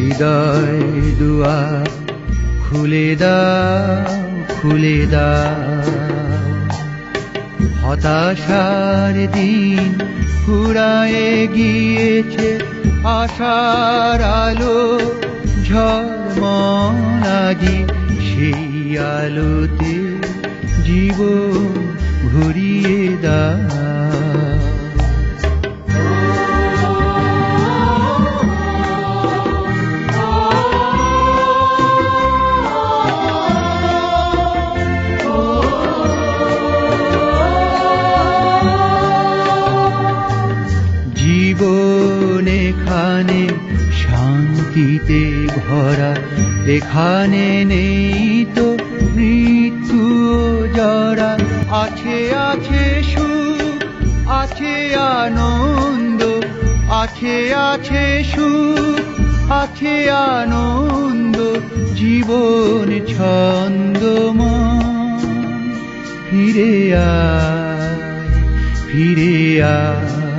হৃদয় দুয়ার খুলে দাও খুলে দাও। হতাশার দিন ফুরায়ে গিয়েছে, আশার আলো ঝলমলাজি সেই আলোতে জীবন ঘুরিয়ে দাও। জীবন এখানে শান্তিতে ভরা, এখানে নেই তো মৃত্যু জরা। আছে আছে সুখ, আছে আনন্দ, আছে আছে সুখ, আছে আনন্দ, জীবন ছন্দময়। ফিরে আয় ফিরে আয়।